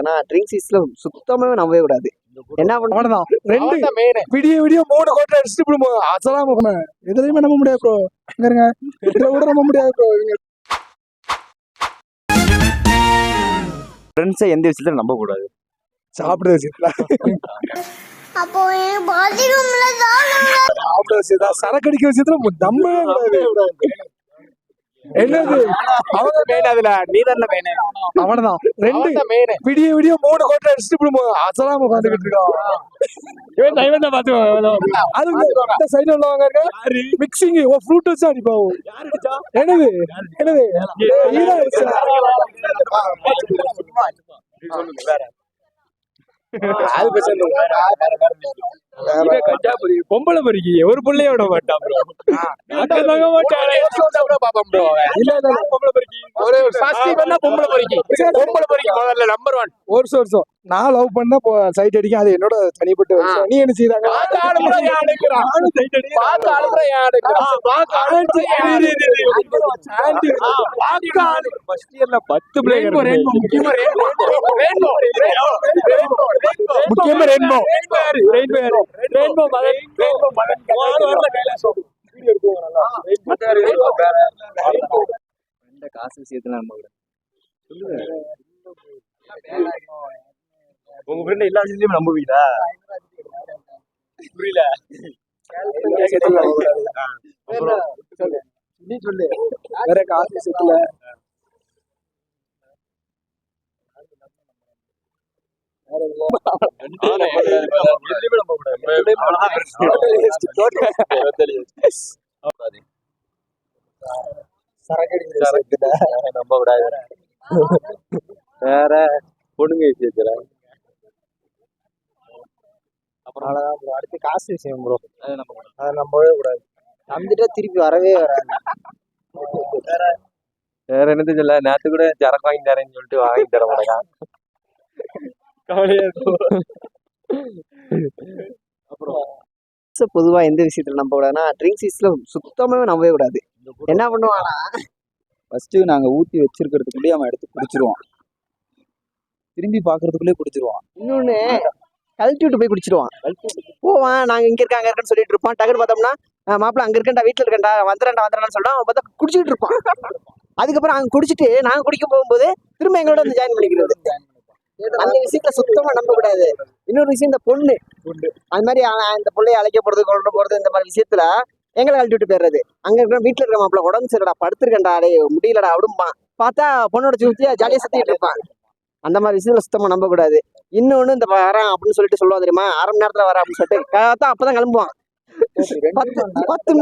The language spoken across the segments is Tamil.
ஆனா ட்ரிங்க்ஸ் இஸ்ல சுத்தமாவே நம்பவே கூடாது. என்ன பண்ண அவனதான் ரெண்டு விடிய விடிய மூணு கோட்டை அடிச்சுட்டு இப்படி மோ- அசலாம போனேன் எதுலயுமே நம்ப முடியாது ப்ரோ இங்க இருங்க. இதுல கூட நம்ப முடியாது ப்ரோ ஃப்ரெண்ட்ஸை எந்த விஷயத்துல நம்ப கூடாது? சாப்பிட வச்சுக்கலாம் அப்போ பாத்ரூம்ல தான்? சாப்பிட வச்சுதான் சரக்கு அடிக்க விஷயத்துல நம்பவே கூடாது. என்னது? மெயின் அதுல. நீ தானே மெயின் அவனதான். ரெண்டு மெயின் விடிய விடிய மூணு கோட்டை அடிச்சுட்டு இப்படி அசலாம உட்காந்துக்கிட்டு இருக்கான் இவன் தைவன் தான் பாத்து அது இந்த சைடுல உள்ளவங்க இருக்க மிக்சிங் ஓ ஃப்ரூட் வச்சு என்னது? என்னது? ஈரா பொம்பளை பொறிக்கி. ஒரு புள்ளைய விட மாட்டான் ப்ரோ தாங்க மாட்டான். பாப்போம் ப்ரோ இல்ல இல்ல. பொம்பளை பொறிக்கி ஒரு பண்ணா பொம்பளை பொறிக்கி. பொம்பளை பொறிக்கி. முதல்ல நம்பர் ஒன் ஒரு வருஷம் வருஷம் நான் லவ் பண்ணா சைட் அடிக்கும் அது என்னோட தனிப்பட்ட நீ என்ன செய்யறாங்க. முக்கியமா. Rainbow மகன். Rainbow மகன். ஆறு வரல கைலாசம். காசு விஷயத்துல கூடாது உங்க ஃப்ரெண்ட் எல்லா விஷயத்தையும் நம்புவீங்களா? புரியல. நீ சொல்லு. வேற காசு விஷயத்துல. நம்ப கூடாது வேற பொண்ணுங்க விஷயத்துல. அவ்வளவுதான் bro. அடுத்து காசு விஷயம் ப்ரோ அதை நம்பவே கூடாது. நம்பிட்டா திருப்பி வரவே வராது. வேற என்னது சொல்ல நேத்து கூட சரக்கு வாங்கி தரேன்னு சொல்லிட்டு வாங்கி தர மாட்டேங்க. கவலையா இருக்கும் பொதுவா எந்த விஷயத்துல நம்ப கூடாதுன்னா ட்ரிங்க்ஸ் இஸ்ல சுத்தமாவே நம்பவே கூடாது. என்ன பண்ணுவானா? ஃபர்ஸ்ட் நாங்க ஊத்தி வச்சிருக்கிறதுக்குள்ளேயே அவன் எடுத்து குடிச்சிருவான். திரும்பி பாக்குறதுக்குள்ளே குடிச்சிருவான். இன்னொன்னு கழட்டி விட்டு போய் குடிச்சிடுவான். போவான் நாங்க இங்க இருக்காங்க இருக்கேன்னு சொல்லிட்டு இருப்பான். டக்குனு பார்த்தோம்னா மாப்பிள்ள அங்கே அங்க இருக்கேன்டா வீட்டுல இருக்கேன்டா வந்துடுறேன்டா வந்துடுறேன்னு சொல்லிட்டு அவன் பார்த்தா குடிச்சிட்டு இருப்பான். அதுக்கப்புறம் அங்கே குடிச்சிட்டு நாங்க குடிக்க போகும்போது திரும்ப எங்களோட வந்து ஜாயின் பண்ணிக்கிறது. அந்த விஷயத்துல சுத்தமா நம்ப கூடாது. இன்னொரு விஷயம் இந்த பொண்ணு. அது மாதிரி இந்த பிள்ளைய அழைக்க போறது கொண்டு போறது இந்த மாதிரி விஷயத்துல எங்களை கழட்டிட்டு போயிடுறது. அங்க இருக்கிற வீட்டுல இருக்க மாப்பிள்ள உடம்பு சரிடா படுத்திருக்கேன்டா டேய் முடியலடா அப்படிம்பான். பார்த்தா பொண்ணோட சுத்தியா ஜாலியா சுத்திட்டு இருப்பான். அந்த மாதிரி விஷயத்துல சுத்தமா நம்பக்கூடாது. இன்னொன்று இன்னொன்னு இந்த வரேன் அப்படின்னு சொல்லிட்டு சொல்லுவா தெரியுமா? அரை மணி நேரத்துல வரேன் அப்படின்னு சொல்லிட்டு. பார்த்தா அப்பதான் கிளம்புவான். பத்து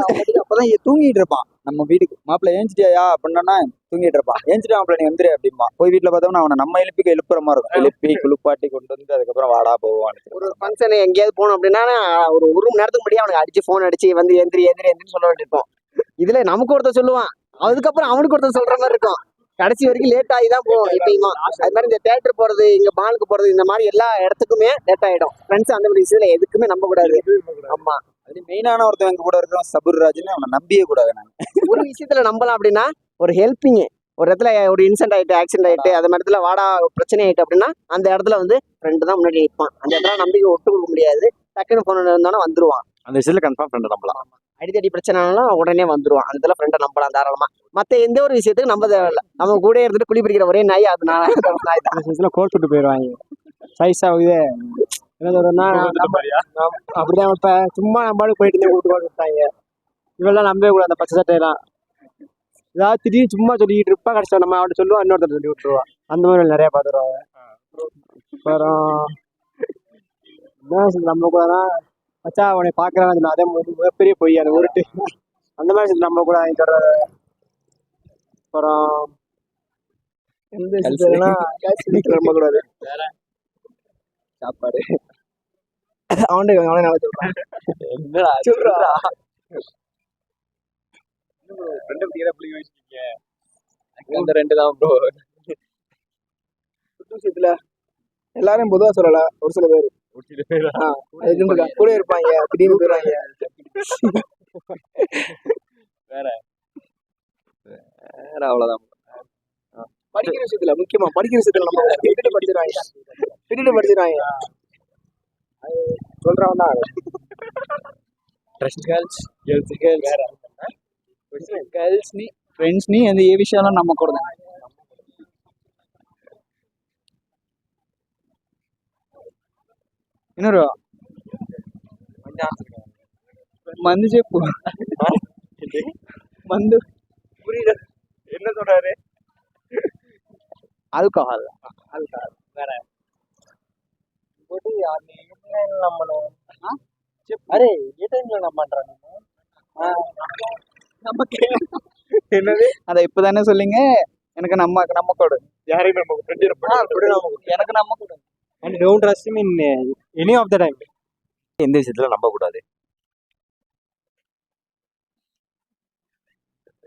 அப்பதான் தூங்கிட்டு இருப்பான். நம்ம வீட்டுக்கு மாப்பிள்ள ஏஞ்சிட்டியா அப்படின்னா தூங்கிட்டு இருப்பான். ஏஞ்சிட்டா மாப்பிள்ள நீ வந்துரு அப்படிமா போய் வீட்டுல பார்த்தோம்னா அவனை நம்ம எழுப்பிக்க எழுப்புற மாதிரி இருக்கும். எழுப்பி குளிப்பாட்டி கொண்டு வந்து அதுக்கப்புறம் வாடா போவான் ஒரு ஃபங்க்ஷன் எங்கேயாவது போகணும் அப்படின்னா ஒரு ஒரு மணி நேரத்துக்கு முன்னாடி அவனுக்கு அடிச்சு ஃபோன் அடிச்சு வந்து எந்திரி எந்திரி எந்திரின்னு சொல்ல வேண்டியிருக்கும். இதுல நமக்கு ஒருத்தர் சொல்லுவான். அதுக்கப்புறம் அவனுக்கு ஒருத்தர் சொல்ற மாதிரி இருக்கும். கடைசி வரைக்கும் லேட் ஆகி தான் போவோம் எப்பயுமா. அது மாதிரி இந்த தேட்டர் போறது இங்க மாலுக்கு போறது இந்த மாதிரி எல்லா இடத்துக்குமே லேட் ஆயிடும் ஃப்ரெண்ட்ஸ் அந்த மாதிரி விஷயத்துல எதுக்குமே நம்ப கூடாது. ஆமா. அது மெயினான ஒருத்தன் எங்க கூட இருக்கிறவன் சபுர் ராஜ்னு அவனை நம்பியே கூடாது நாங்க ஒரு விஷயத்துல நம்பலாம் அப்படின்னா ஒரு ஹெல்ப்பிங் ஒரு இடத்துல ஒரு இன்சிடென்ட் ஆயிட்டு ஆக்சிடென்ட் ஆயிட்டு அது மாதிரி இடத்துல வாடா பிரச்சனை ஆயிட்டு அப்படின்னா அந்த இடத்துல வந்து ஃப்ரெண்டு தான் முன்னாடி நிற்பான் அந்த இடத்துல நம்பிக்கை ஒட்டு கொடுக்க முடியாது. டக்குன்னு போன் இருந்தாலும் வந்துருவான். அந்த விஷயத்துல கன்ஃபார்ம் ஃப்ரெண்ட் நம்பலாம். அடித்தடி பிரச்சனைனாலும் உடனே வந்துருவான் அந்த இடத்துல ஃப்ரெண்டை நம்பலாம் தாராளமா. மத்த எந்த ஒரு விஷயத்துக்கும் நம்ப தேவையில்ல. நம்ம கூட இருந்துட்டு குழி பிடிக்கிற ஒரே நாய் அது நாய் நாய் தான். விஷயத்துல கோட் விட்டு போயிடுவாங்க சைஸா இது என்ன சொல்றேன்னா நம்ம- அப்படிதான் இப்ப சும்மா நம்ம போயிட்டு இருந்தே கூட்டு விட்டாங்க இவெல்லாம் நம்பவே கூடாது அந்த பச்சை சட்டையெல்லாம். ஏதாவது திடீர்னு சும்மா சொல்லிக்கிட்டு இருப்பா கடைசியா நம்ம அவட்ட சொல்லுவா இன்னொருத்தர் சொல்லி விட்டுருவான் அந்த மாதிரி நிறைய பார்த்துருவாங்க. அப்புறம் என்ன நம்ப கூடாதுன்னா மச்சா அவனை பார்க்கறான் அதே மாதிரி மிகப்பெரிய பொய் அது உருட்டு. அந்த மாதிரி விஷயத்துல நம்ப கூடாது சொல்றது அப்புறம் நம்ப கூடாது சாப்பாடு. அவன்கிட்ட அவனே நல்லா சொல்றான் என்னடா சொல்றா. ஃப்ரெண்ட் பத்தி புள்ளி வச்சிருக்கீங்க. அந்த ரெண்டு தான் ப்ரோ விஷயத்துல எல்லாரும் பொதுவா சொல்லல ஒரு சில பேர். ஒரு சில பேர் அது இருந்துக்கா கூட இருப்பாங்க திடீர்னு போயிடுவாங்க வேற அவ்வளவுதான் படிக்கிற விஷயத்துல முக்கியமா படிக்கிற விஷயத்துல நம்ம விட்டுட்டு படிச்சிருவாங்க விட்டுட்டு படிச்சிருவாங்க சொல்றவன் தான் trust girls girls girls girls ని ఫ్రెండ్స్ ని అది ఏ విషయాల్లో నమ్మకూడదు ఇన్నరు మందు చెప్పు మందు என்ன சொல்றாரு ஆல்கஹால் ఇంకోటి ఆ నీళ్ళని నమ్మను అరే ఏ టైంలో నమ్మంటారా என்னது அதை இப்பதானே சொல்லிங்க எனக்கு நம்ம நம்பக்கூடாது யாரையும் நம்ம ஃப்ரெண்ட் எனக்கு நம்பக்கூடாது and don't trust in any of the time எந்த விஷயத்துல நம்பக்கூடாது?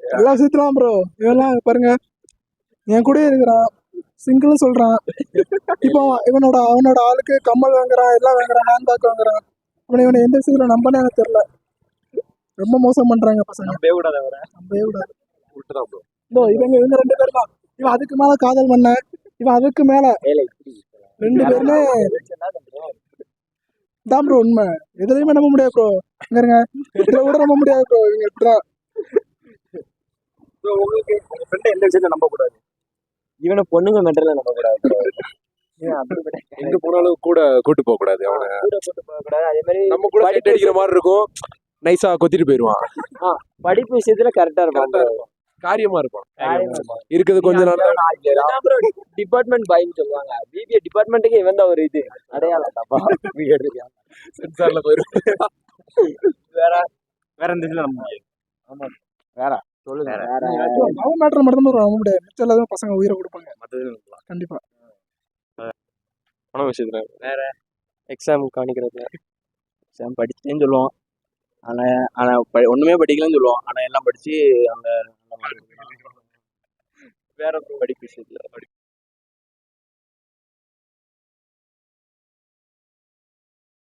எல்லாம் சுத்துறான் ப்ரோ இதெல்லாம் பாருங்க. என் கூட இருக்கிறான் சிங்கிள் சொல்றான். இப்போ இவனோட அவனோட ஆளுக்கு கம்மல் வாங்குறான் எல்லாம் வாங்குறான் ஹேண்ட் பேக் வாங்குறான். அவனை இவனை எந்த விஷயத்துல நம்பனே எனக்கு தெரியல. ரொம்ப மோசம் பண்றாங்க பசங்க. நம்பவே விடாத அவரை. நம்பவே விடாது ப்ரோ இவங்க இவங்க ரெண்டு பேர் தான் இவன் அதுக்கு மேல காதல் பண்ண இவன் அதுக்கு மேல. ரெண்டு பேருமே தான் ப்ரோ உண்மை. எதுலையுமே நம்ப முடியாது ப்ரோ இங்க இருங்க. இதுல கூட நம்ப முடியாது ப்ரோ இவங்க இப்படிதான். உங்களுக்கு உங்க ஃப்ரெண்ட் எந்த விஷயத்துல நம்ப கூடாது இவனை பொண்ணுங்க மெட்டர்ல நம்ப கூடாது எங்க போனாலும் கூட கூட்டு போக கூடாது அவனை. கூட போட்டு போக கூடாது. அதே மாதிரி நம்ம கூட அடிக்கிற மாதிரி இருக்கும். நைஸா கொத்திட்டு போயிருவான். படிப்பு விஷயத்துல கரெக்டா bro. காரியமா இருப்பான். இருக்கிறது கொஞ்ச நாள் டிபார்ட்மெண்ட் பைன்னு சொல்லுவாங்க. பிபிஏ டிபார்ட்மெண்ட்டுக்கு இவன் தான் ஒரு இது. அடையாளம் தப்பா சென்சார்ல போயிரும். வேற. வேற எந்த இதுல ஆமா. வேற. சொல்லுங்க. வேற. அவன் மேட்டர் மட்டும் தான் நம்ப முடியாது மிச்சம் பசங்க உயிரை கொடுப்பாங்க. கண்டிப்பா. பண விஷயத்துல. எக்ஸாம் காணிக்கிறது எக்ஸாம் படிச்சுட்டேன்னு சொல்லுவான் ஆனா ஆனா ப- ஒண்ணுமே படிக்கலன்னு சொல்லுவான் ஆனா எல்லாம் படிச்சு அந்த வேற படிப்பு விஷயத்துல.